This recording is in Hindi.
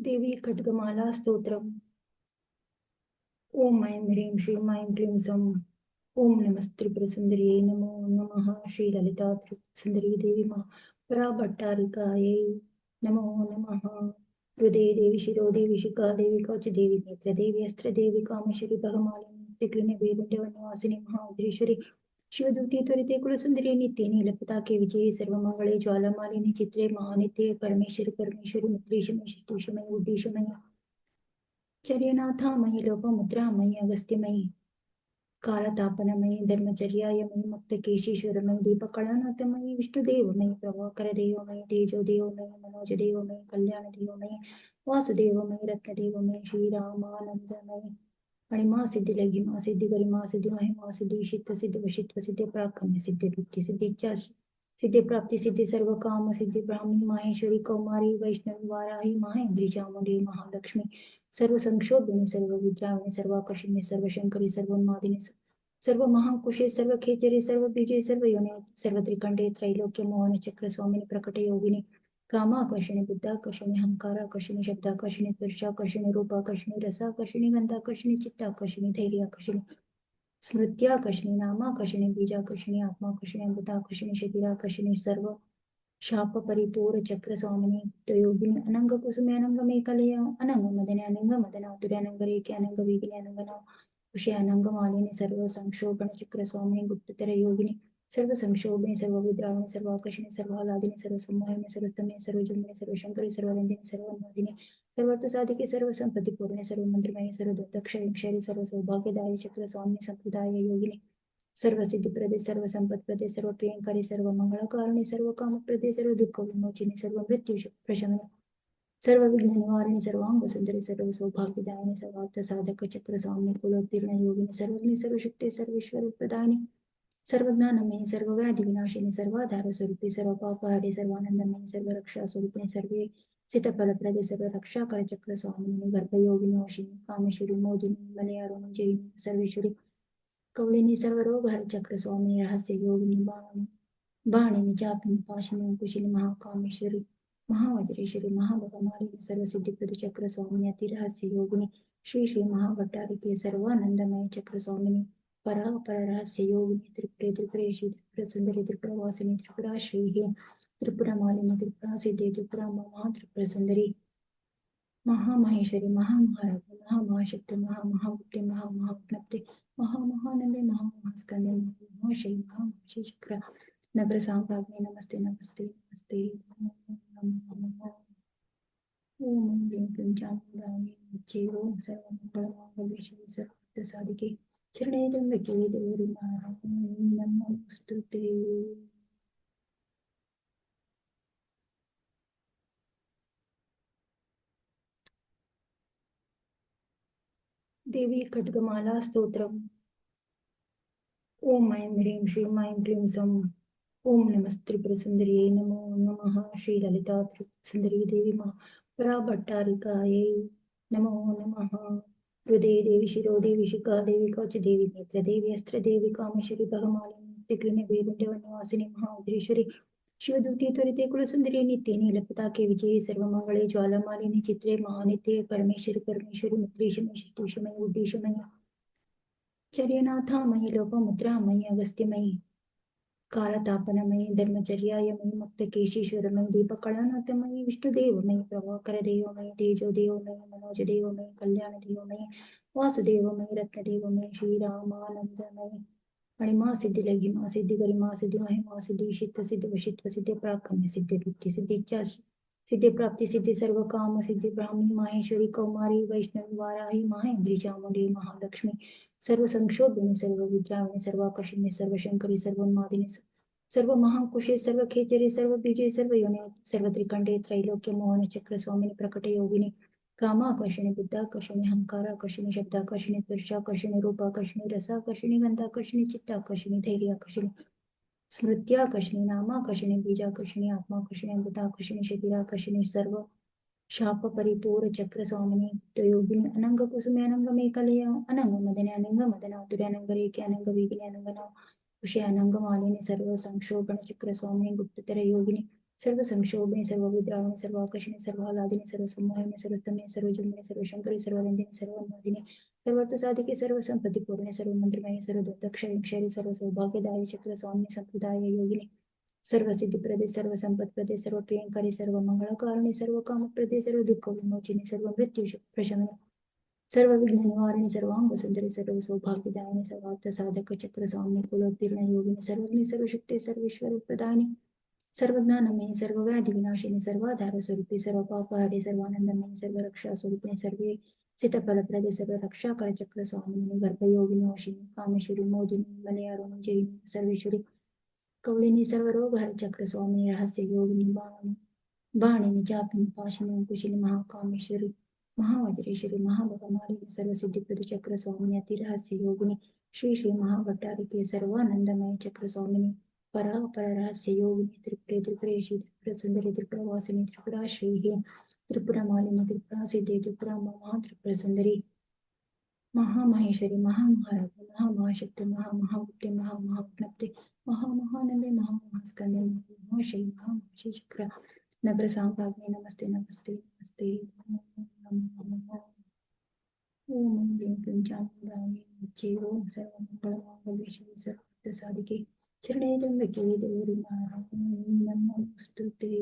தேவி கட்கமாலா ஸ்தோத்திரம் ஓம் ஐம் ஹ்ரீம் ஸ்ரீம் ஐம் க்ளீம் சம் ஓம் நமஸ்திரிபுர சுந்தரியை நமோ நமஹ ஸ்ரீ லலிதா சுந்தரி தேவி மா பராபட்டாரிகாயை நமோ நமஹ ஹிருதய தேவி சிரோ தேவி சிகா தேவி கௌச்சி தேவி நேத்திர தேவி அஸ்திர தேவி காமேஸ்வரி பகமாலினி திக்லின வேகுண்ட வனவாசினி மகாதீஸ்வரி शिवदूती त्वरिते कुलसुन्दरी नित्ये नीलपताके विजये सर्वमङ्गले ज्वालमालिनी चित्रे महानित्ये परमेश्वरी परमेश्वरी मित्रेशमयी शक्तिशमयी उद्देशमयी चर्यनाथामयी, लोपमुद्रामयी, अगस्त्यमयी, कालतापनमयी धर्मचर्यायमयी मुक्तकेशीश्वरमयी, दीपकलानाथमयी, विष्णुदेवमयी, प्रभाकरदेवमयी, तेजोदेवमयी, मनोजदेवमयी, कल्याणदेवमयी, वासुदेवमयी, रत्नदेवमयी, श्रीरामानन्दमयी। मणिमा सिद्धि लघिमा सिद्धि गरिमा सिद्धि महिमा सिद्धि विशिष्ट, सिद्ध वशित्व सिद्धि प्राकम्य सिद्धि दुःखी सिद्धि सिद्धि प्राप्ति, सिद्धि सर्व काम, सिद्धि ब्राह्मणी माहेश्वरी, कौमारी, वैष्णवी, वाराही महेंद्री चामुंडी महालक्ष्मी, सर्व संक्षोभिनी, सर्व विद्याविनी सर्वाकर्षिणी सर्व शंकरी सर्वोन्मादिनी सर्व महाकुशे, सर्व खेचरे, सर्व बीजे, सर्व योने सर्व त्रिकंडे त्रैलोक्य, मोहन, चक्र, स्वामिनी, प्रकट योगिनी कामाकर्षणी बुद्धाकर्षणी अहंकाराकर्षणी शब्दाकर्षणी स्पर्शाकर्षणी रूपाकर्षणी रसाकर्षणी गंधाकर्षणी चित्ताकर्षणी धैर्याकर्षणी स्मृत्याकर्षणी नामाकर्षणी बीजाकर्षणी आत्माकर्षणी अमृताकर्षणी शरीराकर्षणी सर्व शाप, परिपूर, चक्र, स्वामिनी योगिनी अनंग, कुसुमे, अनंग मेकलय अनंग, मदने, अनंग, मदना, तुरे, अनंग, रेखे, अनंग, वेगिनी, अनंग कुशे, अनंग, मालिनी, सर्व संक्षोभण चक्र, स्वामिनी गुप्ततर योगिनी सर्व संक्षोभिणी सर्व विद्रावणी सर्व आकर्षणी सर्व आलादिनी सर्व सम्मोहिनी सर्व तमे सर्व जन्मनी सर्व शंकरी सर्व वंदिनी सर्व अनुवादिनी सर्वार्थ साधिके सर्व संपत्ती पूर्णे सर्व मंत्रमयी सर्व दत्तक्षरी सर्व सौभाग्यदायी चक्र स्वामी संप्रदाय योगिनी सर्व सिद्धिप्रदे सर्व संपत्प्रदे सर्व प्रियंकारी सर्व मंगळकारणी सर्व कामप्रदे सर्व दुःख विमोचिनी सर्व मृत्यू प्रशमनी सर्व विघ्न निवारणी सर्वांग सुंदरी सर्व सौभाग्यदायिनी सर्वार्थ साधक चक्र स्वामी कुलोत्तीर्ण योगिनी सर्वज्ञ सर्वेश्वर प्रदानी सर्वज्ञानमयी सर्व व्याधी विनाशिनी सर्वाधार स्वरूपी सर्व पापहारी सर्वानंदमयी सर्व रक्षा स्वरूपिणी सर्वे प्रदे सर्व रक्षा कर चक्र स्वामिनी गर्भयोगिनी वशिनी कामेश्वरी, मोदिनी, मलयारुणी, जैनी, सर्वेश्वरी कवळिनी सर्व रोग हर चक्र स्वामी रहस्य योगिनी बाणी बाणिनी चापिनी पाशिनी, अंकुशिनी, महाकामेश्वरी, महावज्रेश्वरी सर्व सिद्धिप्रद चक्र स्वामिनी अतिरहस्य योगिनी श्री श्री महाभट्टारिके सर्वानंदमय चक्र स्वामिनी परापर रहस्य योगिनी त्रिपुरे त्रिपुरेशी त्रिपुर सुंदरी त्रिपुरा वासिनी त्रिपुरा श्री त्रिपुरा मालिनी त्रिपुरा सिद्धि त्रिपुरा महा त्रिपुरा सुंदरी महामहेश्वरी महामहाराज महामहाशक्ति महामहागुप्ते महामहाज्ञप्ते महामहानंदे महामहास्कंदे महाशय महामहाशय चक्र नगर सांप्राज्ञे नमस्ते नमस्ते नमस्ते ओम ह्रीं क्लीं चामुण्डायै ओम सर्वमङ्गलमाङ्गल्ये शिवे सर्वार्थ साधिके கிருணேதம் விக்கிரேதோரிமாகும் நம்ம ஸ்துதே தேவி கடுகமாலா ஸ்தோத்திரம் ஓம் ஐம் ஹ்ரீம் ஸ்ரீம் ஐம் ஹ்ரீம் சம் ஓம் நமஸ்திரிபுர சுந்தரியை நமோ நமஹ ஸ்ரீ லலிதா சுந்தரி தேவி மா பராபட்டாரிகாயை நமோ நமஹ ഹൃദയദേവി ശിരോദേവി ശുഖാദേവി കൗചദേവി നേത്രദേവി അസ്ത്രദേവി കാമേശ്വരി ബഹമാലിനി നിത്യകൃണ വേദന്റെ വനവാസിനി മഹാദ്രീശ്വരി ശിവദൂതി ത്വരിതെ കുലസുന്ദരി നിത്യ നീലപതാക്കെ വിജയ സർവമംഗളെ ജ്വാലമാലിനി ചിത്രേ മഹാനിത്യ പരമേശ്വരി പരമേശ്വരി മിത്രീഷമേ ശക്തീഷമേ ഉദ്ദേശമയ. ചരിയനാഥാമയി ലോകമുദ്രാമയി അഗസ്ത്യമയി. उद्देशमयी चर्यनाथामयी लोपमुद्रामयी अगस्त्यमयी कालतापनमयी धर्मचर्यायमयी मुक्तकेशीश्वरमयी दीपकलानाथमयी विष्णुदेवमयी मनोज तेजोदेवमयी मनोजदेवमयी कल्याणदेवमयी वासुदेवमयी रत्नदेवमयी श्रीरामानन्दमयी मणिमा सिद्धि लघिमा सिद्धि गरिमा सिद्धि महिमा सिद्धि विशिष्ट सिद्धि वशित्व सिद्धि प्राकम्य सिद्धि सिद्धि इच्छा सिद्धि प्राप्ति, सिद्धि सर्व काम, सिद्धि ब्राह्मणी माहेश्वरी, कौमारी, वैष्णवी, वाराही महेंद्री चामुंडी, महालक्ष्मी, सर्व संक्षोभिनी सर्व विद्याविनी सर्वाकर्षिणी सर्व शंकरी सर्वोन्मादिनी सर्व महाकुशे, सर्व खेचरे, सर्व बीजे, सर्व योने, सर्व त्रिकंडे त्रैलोक्य, मोहन, चक्र, स्वामिनी, प्रकट योगिनी, कामाकर्षणी, बुद्धाकर्षणी अहंकाराकर्षणी शब्दाकर्षणी, स्पर्शाकर्षणी, रूपाकर्षणी, रसाकर्षणी, गंधाकर्षणी, चित्ताकर्षणी, धैर्याकर्षणी स्मृत्याकर्षणी नामाकर्षणी बीजाकर्षणी आत्माकर्षणी अमृताकर्षणी शरीराकर्षणी सर्व शाप परिपूर चक्र स्वामिनी योगिनी अनंग कुसुमे अनंग मेकलय अनंग मदने अनंग मदना, तुरे अनंग रेखे अनंग वेगिनी अनंग कुशे अनंग मालिनी, सर्व संक्षोभण चक्र स्वामिनी, गुप्ततर योगिनी, सर्व संक्षोभे सर्व विद्रावणे सर्व आकर्षणे, सर्व आलादिने सर्व संमोहने सर्व तमे सर्व जुम्बने सर्व शंकरी सर्व रंजने सर्व अनुवादिने सर्वार्थ साधिके सर्व संपत्ती पूर्णे सर्व मंत्रमये सर्व सौभाग्यदायी चक्र स्वामी संप्रदाय योगिने। सर्व सिद्धिप्रदे सर्व संपत्प्रदे सर्व प्रियंकारी सर्व मंगळकारणे सर्व कामप्रदे सर्व दुःख विमोचिने सर्व मृत्यू प्रशमने। सर्व विघ्न निवारणे सर्वांग सुंदरी सर्व सौभाग्यदायिनी सर्वार्थ साधक चक्र स्वामी कुलोत्तीर्ण, योगिनी, सर्वज्ञ सर्व शक्ती सर्वेश्वर प्रदानी सर्व ज्ञानमयी सर्व व्याधी विनाशिनी सर्वाधार स्वरूपी सर्वानंदमयी सर्व रक्षा स्वरूपी सर्वे सर्व रक्षा कर चक्र स्वामिनी, गर्भयोगिनी कामेश्वरी, मोदिनी मलयारुणी जैनी, सर्वेश्वरी कवळिनी सर्व रोग हर चक्र स्वामी रहस्य योगिनी बाणी बाणिनी चापिनी पाशिनी कुशिनी महाकामेश्वरी, महावज्रेश्वरी महाभगमालिनी सर्व सिद्धिप्रद चक्र स्वामिनी अतिरहस्य योगिनी, श्री श्री महाभट्टारिके सर्वानंदमय चक्र स्वामिनी परा पर रहस्य योगिनी, त्रिपुरे त्रिपुरेशी त्रिपुर सुंदरी त्रिपुरवासिनी त्रिपुरा श्री त्रिपुरा त्रिपुरा सिद्धि त्रिपुरा महा त्रिपुर सुंदरी महामहेश्वरी महामहाराज महामहाशक्ति महामहागुप्ते महामहाज्ञप्ते महामहानंदे महामहास्कंदे महाशय महामहाशय चक्र नगर साम्राज्ञे नमस्ते नमस्ते नमस्ते। ओम ह्रीं क्लीं चामुण्डायै ओम सर्वमङ्गलमाङ्गल्ये शिवे सर्वार्थसाधिके शरणे त्र्यम्बके देवी नमोस्तुते